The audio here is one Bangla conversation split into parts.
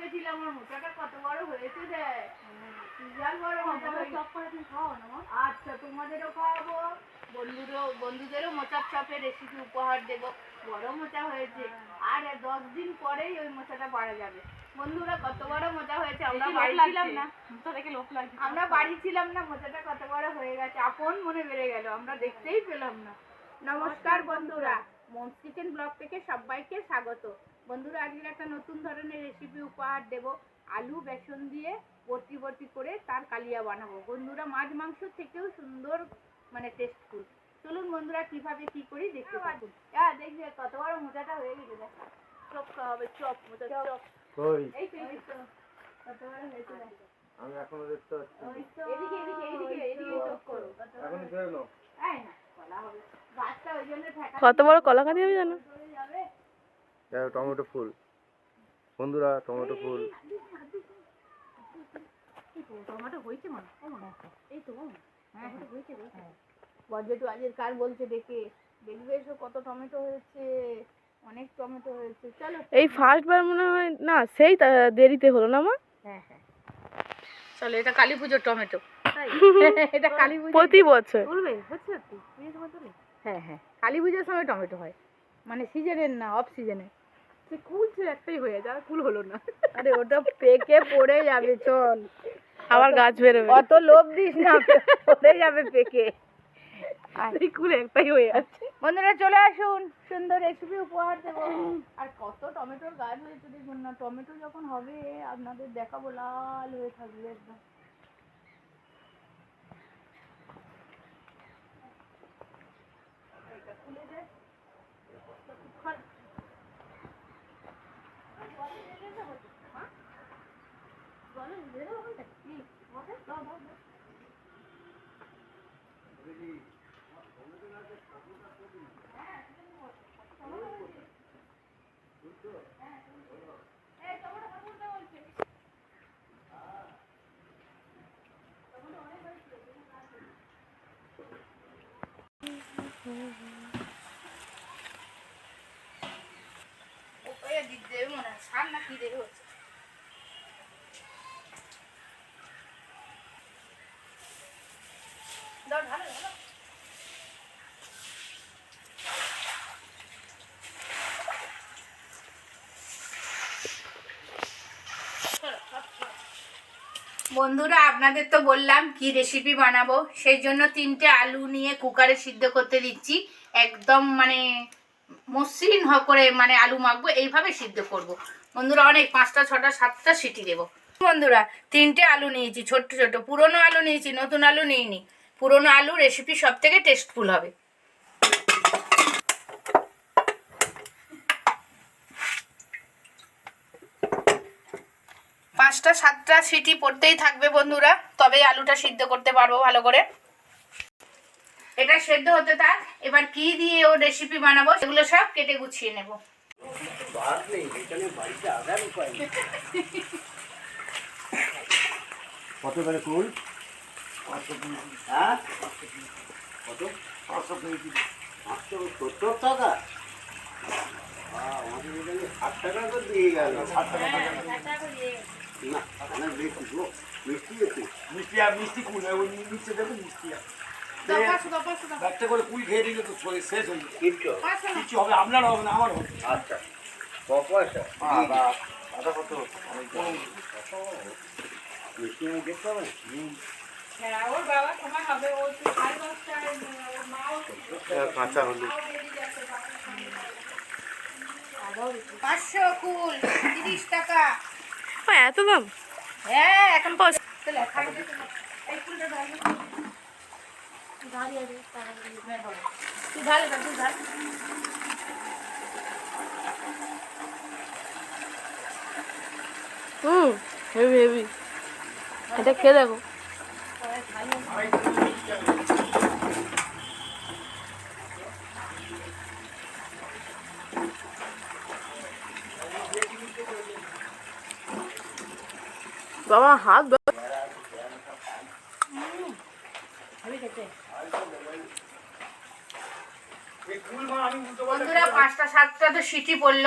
গেছিলাম আমার মোচাটা কত বড় হয়েছে দেখ। বিশাল বড় মোচা চপ করে তুমি খাও না আচ্ছা তোমাদেরও খাওয়াবো। বন্ধুরও বন্ধুদেরও মোচার চপের রেসিপি উপহার দেবো। বড় মোচা হয়েছে। আর দশ দিন পরেই ওই মোচাটা পারা যাবে। বন্ধুরা কত বড় মোচা হয়েছে আমরা বাড়ি ছিলাম না। দেখে লোক লাগছে। আমরা বাড়ি ছিলাম না মোচাটা কত বড় হয়ে গেছে। আপন মনে বেড়ে গেল আমরা দেখতেই পেলাম না। নমস্কার বন্ধুরা। মমস কিচেন ব্লগ থেকে সবাইকে স্বাগত। বন্ধুরা আজকে একটা নতুন ধরনের রেসিপি উপহার দেব। আলু বেসন দিয়ে বর্তি বর্তি করে তার কালিয়া বানাবো। বন্ধুরা মাছ মাংস থেকেও সুন্দর মানে টেস্টফুল চলুন বন্ধুরা কীভাবে কি করি দেখতে পাবো হ্যাঁ দেখবে কত বড় মোচাটা হয়ে গেছে দেখ। চপ খাওয়াবে চপ মোচা চপ। কই এই তো কত বড় হয়েছে আমি এখনও দেখতে পাচ্ছি এদিকে এদিকে এদিকে এদিকে চোখ করো। ধরে নাও। এই না। কত বড় কলা খাতে হবে জানো? টমেটো ফুল। বন্ধুরা টমেটো ফুল। টমেটো হয়েছে মা এই তো হ্যাঁ হ্যাঁ হয়েছে বজ্রটু আজের কার বলছে দেখে? দেখবে এসো কত টমেটো হয়েছে। অনেক টমেটো হয়েছে। চলো। এই ফার্স্ট বার মনে হয় না সেই তা- দেরিতে হলো না মা? হ্যাঁ হ্যাঁ। চলো এটা কালী পুজোর টমেটো। এটা কালী পুজো প্রতি বছর। তুলবে হচ্ছে সত্যি। পুজোর সময় তুলে হ্যাঁ হ্যাঁ। কালী পুজোর সময় টমেটো হয়। মানে সিজনের না অফ সিজনে সে কুল একটাই হয়ে যাবে কুল হলো না। আরে ওটা পেকে পড়ে যাবে চল। আবার গাছ বেরোবে। অত লোভ দিস না পড়ে যাবে পেকে। এই কুল একটাই হয়ে আছে বন্ধুরা চলে আসুন সুন্দর রেসিপি উপহার দেবো। আর কত টমেটোর গাছ হয়েছে দেখুন না। টমেটো যখন হবে আপনাদের দেখাবো লাল হয়ে থাকবে। একদম এটা খুলে দে। খা- হ্যাঁ? বলো, দিয়ে দেবো ওখানটা? কি? ওখানে? দাও, দাও, দাও। দেবে মনে হয় সার না কি দেবে হচ্ছে বন্ধুরা, আপনাদের তো বললাম কি রেসিপি বানাবো। সেই জন্য তিনটে আলু নিয়ে কুকারে সিদ্ধ করতে দিচ্ছি। একদম মানে মসৃণ হ করে মানে আলু মাখবো, এইভাবে সিদ্ধ করব। বন্ধুরা, অনেক পাঁচটা, ছটা, সাতটা সিটি দেবো। বন্ধুরা, তিনটে আলু নিয়েছি, ছোট্ট ছোট পুরনো আলু নিয়েছি, নতুন আলু নিইনি। পুরনো আলু রেসিপি সব থেকে টেস্টফুল হবে। পাঁচটা সাতটা সিটি পড়তেই থাকবে বন্ধুরা তবেই আলুটা সিদ্ধ করতে পারব ভালো করে। এটা সেদ্ধ হতে থাক এবার কি দিয়ে ও রেসিপি বানাবো সেগুলো সব কেটে গুছিয়ে নেব। কত করে ফুল? হ্যাঁ? কত? পাঁচশো সত্তর টাকা? আমাদের এখানে ষাট টাকা করে দিয়ে গেল। ষাট টাকা না গো মিষ্টি আর মিষ্টি কুল ওই মিষ্টি দেখো মিষ্টি দাও। একটা করে কুল খেয়ে দিলে তো শরীর শেষ হয়ে কিচ্ছু হবে আপনার হবে না আমার হবে। আচ্ছা। ক পয়সা? বাবা, কত? মিষ্টি আমি দেখতে হ্যাঁ, মাও কাঁচা হলুদ পাঁচশো কুল তিরিশ টাকা। এত দাম? হ্যাঁ এখন ঢাল। হুম হেভি হেভি। এটা খেয়ে দেখো। বাবা, হাত পাঁচটা সাতটা তো সিটি পড়ল।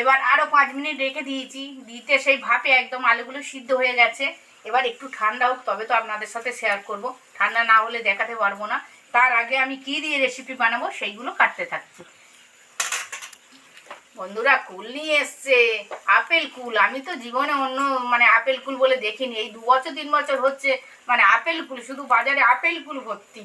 এবার আরও পাঁচ মিনিট রেখে দিয়েছি। দিতে সেই ভাপে একদম আলুগুলো সিদ্ধ হয়ে গেছে। এবার একটু ঠান্ডা হোক, তবে তো আপনাদের সাথে শেয়ার করব। ঠান্ডা না হলে দেখাতে পারব না। তার আগে আমি কি দিয়ে রেসিপি বানাবো, সেইগুলো কাটতে থাকছি। বন্ধুরা, কুল নিয়ে এসছে। আপেল কুল। আমি তো জীবনে অন্য মানে আপেল কুল বলে দেখিনি। এই দু বছর, তিন বছর হচ্ছে মানে আপেল কুল, শুধু বাজারে আপেল কুল ভর্তি।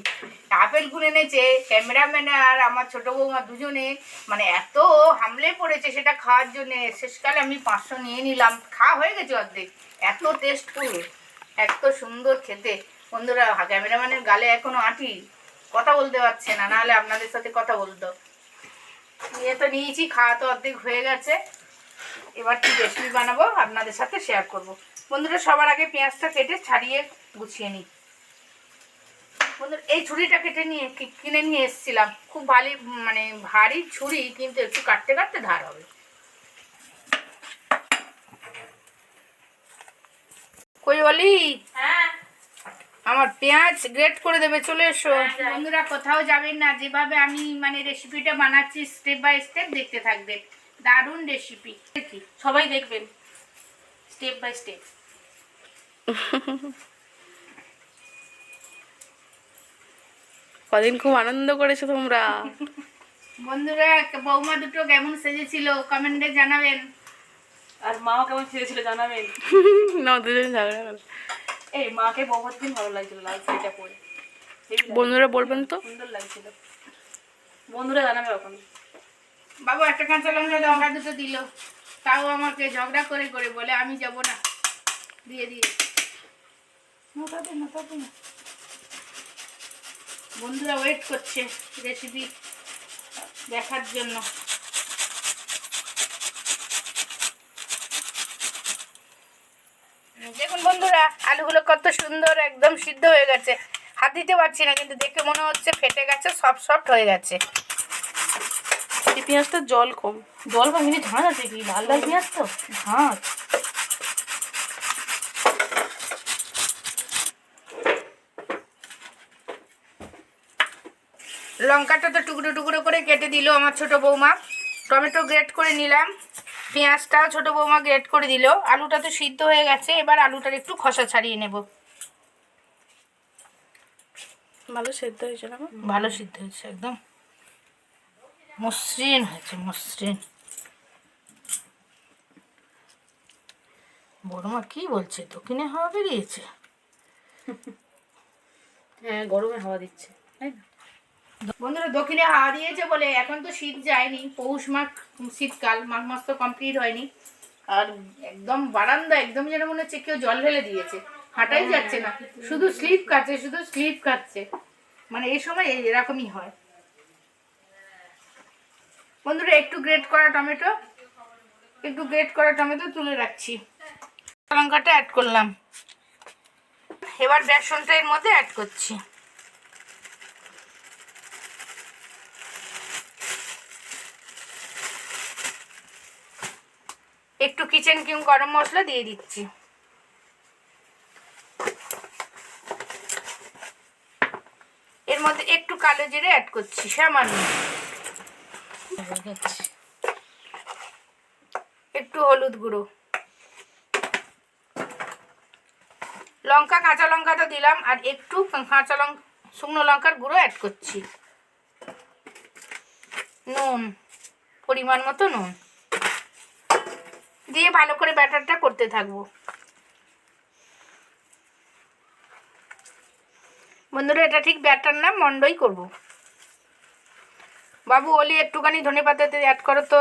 আপেল কুল এনেছে, ক্যামেরাম্যান আর আমার ছোট বৌমা দুজনে। মানে এত হামলে পড়েছে সেটা খাওয়ার জন্যে। শেষকালে আমি পাঁচশো নিয়ে নিলাম। খাওয়া হয়ে গেছে অর্ধেক। এত টেস্টফুল এত সুন্দর খেতে। বন্ধুরা, ক্যামেরাম্যানের গালে এখনও আঁটি। কথা বলতে পারছে না। নাহলে আপনাদের সাথে কথা বলতো। নিয়ে তো নিয়েছি, খাওয়া তো অর্ধেক হয়ে গেছে। এবার কি রেসিপি বানাবো, আপনাদের সাথে শেয়ার করব। বন্ধুরা, সবার আগে পেঁয়াজটা কেটে ছাড়িয়ে গুছিয়ে নিই। বন্ধুরা, এই ছুরিটা কেটে নিয়ে কিনে নিয়ে এসেছিলাম। খুব ভালো মানে ভারী ছুরি, কিন্তু একটু কাটতে কাটতে ধার হবে। কই বলি? আমার পেঁয়াজ গ্রেট করে দেবে চলে এসো। বন্ধুরা কোথাও যাবেন না যেভাবে আমি মানে রেসিপিটা বানাচ্ছি স্টেপ বাই স্টেপ দেখতে থাকবেন। দারুণ রেসিপি সবাই দেখবেন স্টেপ বাই স্টেপ কদিন খুব আনন্দ করেছ তোমরা। বন্ধুরা বৌমা দুটো কেমন সেজেছিল কমেন্টে জানাবেন। আর মাও কেমন ছেড়েছিল জানাবেন। না দুজন ঝগড়া। এই মাকে বহুত দিন ভালো লাগছিল লাল শাড়িটা পরে। বন্ধুরা বলবেন তো? সুন্দর লাগছিল। বন্ধুরা জানাবে ওখান বাবু একটা কাঁচা লঙ্কা লঙ্কা দুটো দিল। তাও আমাকে ঝগড়া করে করে বলে আমি যাব না। দিয়ে দিয়ে। দে, নটা না। বন্ধুরা ওয়েট করছে রেসিপি দেখার জন্য দেখুন বন্ধুরা আলুগুলো কত সুন্দর একদম সিদ্ধ হয়ে গেছে। হাত দিতে পারছি না কিন্তু দেখে মনে হচ্ছে ফেটে গেছে সফট সফট হয়ে গেছে। এই পেঁয়াজটা জল কম। জল বা মিনিট ঝাঁজ আছে কি? লাল লাল পেঁয়াজ তো? ঝাঁজ লঙ্কাটা তো টুকরো টুকরো করে কেটে দিল আমার ছোট বৌমা। টমেটো গ্রেট করে নিলাম। পেঁয়াজটাও ছোট বৌমা গ্রেট করে দিল। আলুটা তো সিদ্ধ হয়ে গেছে এবার আলুটার একটু খসা ছাড়িয়ে নেব। ভালো সিদ্ধ হয়েছে না ভালো সিদ্ধ হয়েছে একদম। মসৃণ হয়েছে মসৃণ। বড়মা কি বলছে? দক্ষিণে হাওয়া বেরিয়েছে? হ্যাঁ গরমে হাওয়া দিচ্ছে। তাই না বন্ধুরা, দক্ষিণে হাওয়া দিয়েছে বলে এখন তো শীত যায়নি। পৌষ মাঘ, শীতকাল, মাঘ মাস তো কমপ্লিট হয়নি। আর একদম বারান্দা একদম যেন মনে হচ্ছে কেউ জল ঢেলে দিয়েছে। হাঁটাই যাচ্ছে না। শুধু স্লিপ কাটছে, শুধু স্লিপ কাটছে। মানে এই সময় এরকমই হয়। বন্ধুরা, একটু গ্রেট করা টমেটো। একটু গ্রেট করা টমেটো তুলে রাখছি। লঙ্কাটা অ্যাড করলাম। এবার বেসনটা এর মধ্যে অ্যাড করছি। একটু কিচেন কিং গরম মশলা দিয়ে দিচ্ছি। এর মধ্যে একটু কালো জিরে অ্যাড করছি, সামান্য। একটু হলুদ গুঁড়ো। লঙ্কা, কাঁচা লঙ্কা তো দিলাম, আর একটু কাঁচা লঙ্কা, শুকনো লঙ্কার গুঁড়ো অ্যাড করছি। নুন, পরিমাণ মতো নুন। দিয়ে ভালো করে ব্যাটারটা করতে থাকব। বন্ধুরা, এটা ঠিক ব্যাটার না, মন্ডই করব। বাবু, ওলি, একটুখানি ধনে পাতাতে অ্যাড করো তো।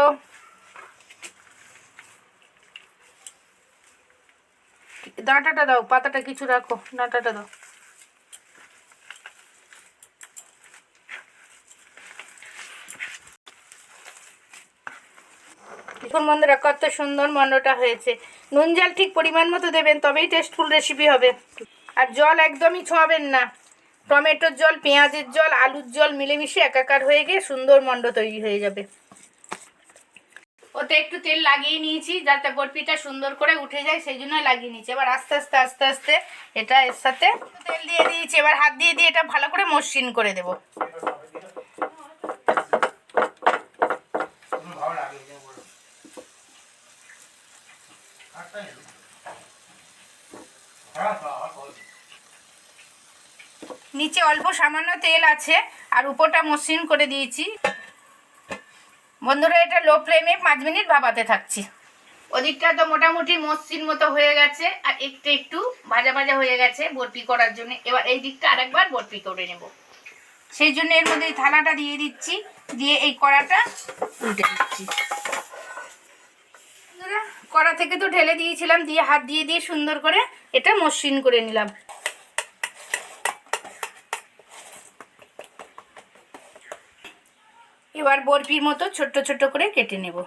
ডাঁটাটা দাও, পাতাটা কিছু রাখো ডাঁটাটা দাও। দেখুন বন্ধুরা, কত সুন্দর মন্ডটা হয়েছে। নুন জল ঠিক পরিমাণ মতো দেবেন, তবেই টেস্টফুল রেসিপি হবে। আর জল একদমই ছোঁয়াবেন না। টমেটোর জল, পেঁয়াজের জল, আলুর জল মিলেমিশে একাকার হয়ে গিয়ে সুন্দর মন্ড তৈরি হয়ে যাবে। ওতে একটু তেল লাগিয়ে নিয়েছি, যাতে বরফিটা সুন্দর করে উঠে যায়, সেই জন্য লাগিয়ে নিয়েছি। এবার আস্তে আস্তে আস্তে আস্তে এটা এর সাথে তেল দিয়ে দিয়েছি। এবার হাত দিয়ে দিয়ে এটা ভালো করে মসৃণ করে দেবো। অল্প সামান্য তেল আছে আর উপরটা মসৃণ করে দিয়েছি। বন্ধুরা, এটা লো ফ্লেমে পাঁচ মিনিট ভাপাতে থাকছি। ওদিকটা তো মোটামুটি মসৃণ মতো হয়ে গেছে আর একটু একটু ভাজা ভাজা হয়ে গেছে বরফি করার জন্য। এবার এই দিকটা আরেকবার বরফি করে নেব। সেই জন্য এর মধ্যে থালাটা দিয়ে দিচ্ছি, দিয়ে এই কড়াটা উল্টে দিচ্ছি। কড়া থেকে তো ঢেলে দিয়েছিলাম, দিয়ে হাত দিয়ে দিয়ে সুন্দর করে এটা মসৃণ করে নিলাম। এবার বরফির মতো ছোট্ট ছোট্ট করে কেটে নেব।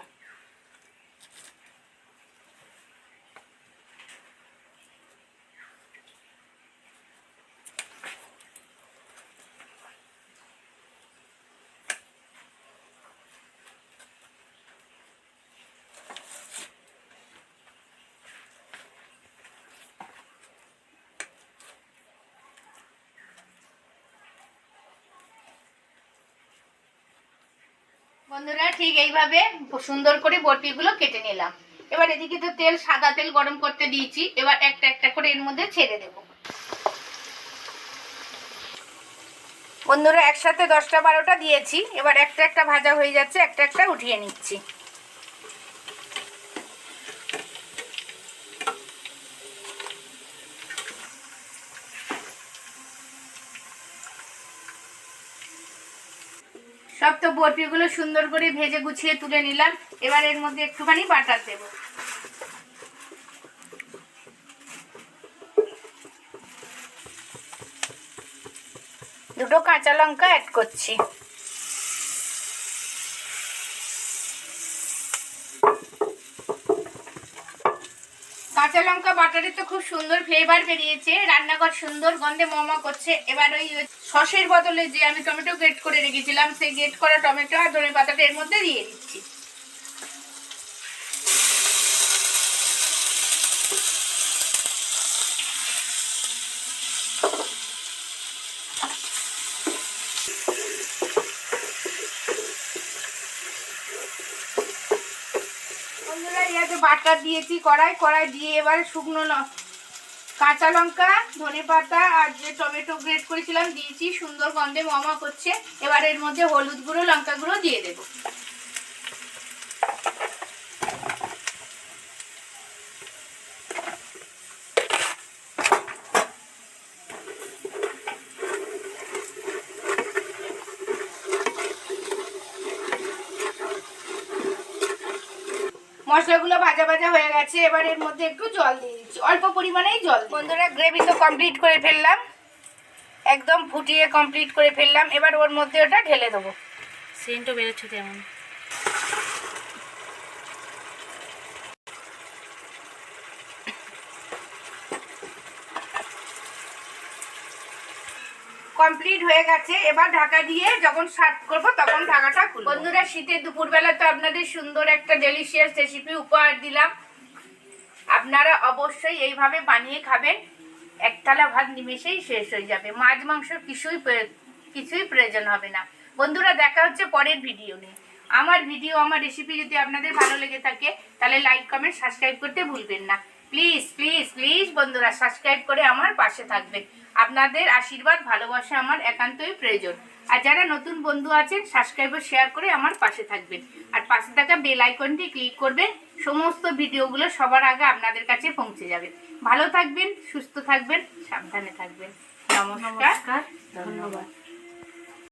বন্ধুরা, ঠিক এইভাবে সুন্দর করে বটিগুলো কেটে নিলাম। এবার এদিকে তো তেল, সাদা তেল গরম করতে দিয়েছি। এবার একটা একটা করে এর মধ্যে ছেড়ে দেব। বন্ধুরা, একসাথে দশটা বারোটা দিয়েছি। এবার একটা একটা ভাজা হয়ে যাচ্ছে, একটা একটা উঠিয়ে নিচ্ছি সব তো বরফিগুলো সুন্দর করে ভেজে গুছিয়ে তুলে নিলাম। এবার এর মধ্যে একটুখানি বাটার দেব। দুটো কাঁচা লঙ্কা অ্যাড করছি। কাঁচা লঙ্কা বাটারে তো খুব সুন্দর ফ্লেভার বেরিয়েছে। রান্নাঘর সুন্দর গন্ধে মমা করছে। এবার ওই সসের বদলে যে আমি টমেটো গ্রেট করে রেখেছিলাম, সেই গ্রেট করা টমেটো আর ধনে পাতাটা এর মধ্যে দিয়ে দিচ্ছি। বাটার দিয়েছি কড়াই কড়াই দিয়ে এবার শুকনো কাঁচা লঙ্কা, ধনে পাতা আর যে টমেটো গ্রেট করেছিলাম, দিয়েছি, সুন্দর গন্ধে মমা করছে। এবার এর মধ্যে হলুদ গুঁড়ো, লঙ্কা গুঁড়ো দিয়ে দেবো। মশলাগুলো ভাজা ভাজা হয়ে গেছে এবার এর মধ্যে একটু জল দিয়ে দিচ্ছি। অল্প পরিমাণেই জল বন্ধুরা গ্রেভি তো কমপ্লিট করে ফেললাম। একদম ফুটিয়ে কমপ্লিট করে ফেললাম। এবার ওর মধ্যে ওটা ঢেলে দেবো। সেন্টও বেরোচ্ছে তেমন। কমপ্লিট হয়ে গেছে। এবার ঢাকা দিয়ে যখন সার্ভ করব, তখন ঢাকাটা খুলবো। বন্ধুরা, শীতের দুপুরবেলা তো আপনাদের সুন্দর একটা ডেলিশিয়াস রেসিপি উপহার দিলাম। আপনারা অবশ্যই এইভাবে বানিয়ে খাবেন। একতলা ভাত নিমেষেই শেষ হয়ে যাবে। মাছ, মাংস কিছুই কিছুই প্রয়োজন হবে না। বন্ধুরা, দেখা হচ্ছে পরের ভিডিও নিয়ে। আমার ভিডিও আমার রেসিপি যদি আপনাদের ভালো লেগে থাকে, তাহলে লাইক কমেন্ট সাবস্ক্রাইব করতে ভুলবেন না। প্লিজ প্লিজ প্লিজ বন্ধুরা সাবস্ক্রাইব করে আমার পাশে থাকবেন। আপনাদের আশীর্বাদ, ভালোবাসা আমার একান্তই প্রয়োজন। আর যারা নতুন বন্ধু আছেন সাবস্ক্রাইব শেয়ার করে আমার পাশে থাকবেন। আর পাশে থাকা বেল আইকনটি ক্লিক করবেন সমস্ত ভিডিওগুলো সবার আগে আপনাদের কাছে পৌঁছে যাবে। ভালো থাকবেন, সুস্থ থাকবেন, সাবধানে থাকবেন। নমস্কার, ধন্যবাদ।